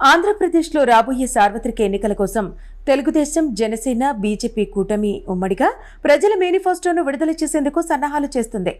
ఆంధ్రప్రదేశ్లో రాబోయే సార్వత్రిక ఎన్నికల కోసం తెలుగుదేశం జనసేన బీజేపీ కూటమి ఉమ్మడిగా ప్రజల మేనిఫెస్టోను విడుదల చేసేందుకు సన్నాహాలు చేస్తుంది.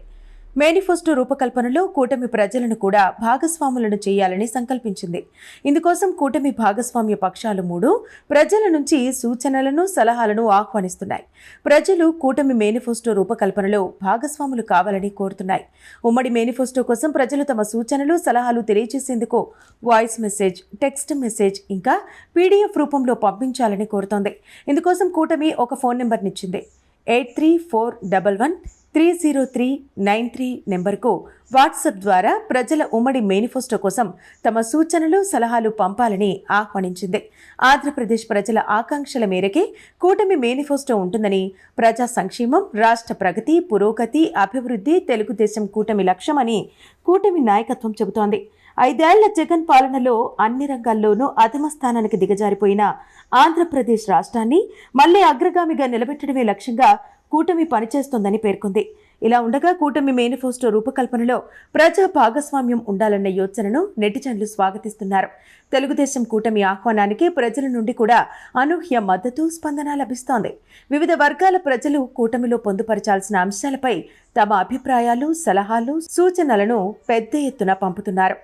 మేనిఫెస్టో రూపకల్పనలో కూటమి ప్రజలను కూడా భాగస్వాములను చేయాలని సంకల్పించింది. ఇందుకోసం కూటమి భాగస్వామ్య పక్షాలు మూడు ప్రజల నుంచి సూచనలను సలహాలను ఆహ్వానిస్తున్నాయి. ప్రజలు కూటమి మేనిఫెస్టో రూపకల్పనలో భాగస్వాములు కావాలని కోరుతున్నాయి. ఉమ్మడి మేనిఫెస్టో కోసం ప్రజలు తమ సూచనలు సలహాలు తెలియజేసేందుకు వాయిస్ మెసేజ్ టెక్స్ట్ మెసేజ్ ఇంకా పీడీఎఫ్ రూపంలో పంపించాలని కోరుతోంది. ఇందుకోసం కూటమి ఒక phone నెంబర్నిచ్చింది. Eight three four double one three zero three nine three నెంబర్కు వాట్సాప్ ద్వారా ప్రజల ఉమ్మడి మేనిఫెస్టో కోసం తమ సూచనలు సలహాలు పంపాలని ఆహ్వానించింది. ఆంధ్రప్రదేశ్ ప్రజల ఆకాంక్షల మేరకే కూటమి మేనిఫెస్టో ఉంటుందని ప్రజా సంక్షేమం రాష్ట్ర ప్రగతి పురోగతి అభివృద్ధి తెలుగుదేశం కూటమి లక్ష్యమని కూటమి నాయకత్వం చెబుతోంది. ఐదేళ్ళ జగన్ పాలనలో అన్ని రంగాల్లోనూ అధమ స్థానానికి దిగజారిపోయిన ఆంధ్రప్రదేశ్ రాష్ట్రాన్ని మళ్ళీ అగ్రగామిగా నిలబెట్టడమే లక్ష్యంగా కూటమి పనిచేస్తోందని పేర్కొంది. ఇలా ఉండగా కూటమి మేనిఫెస్టో రూపకల్పనలో ప్రజా భాగస్వామ్యం ఉండాలన్న యోచనను నెటిజన్లు స్వాగతిస్తున్నారు. తెలుగుదేశం కూటమి ఆహ్వానానికి ప్రజల నుండి కూడా అనూహ్య మద్దతు స్పందన లభిస్తోంది. వివిధ వర్గాల ప్రజలు కూటమిలో పొందుపరచాల్సిన అంశాలపై తమ అభిప్రాయాలు సలహాలు సూచనలను పెద్ద ఎత్తున పంపుతున్నారు.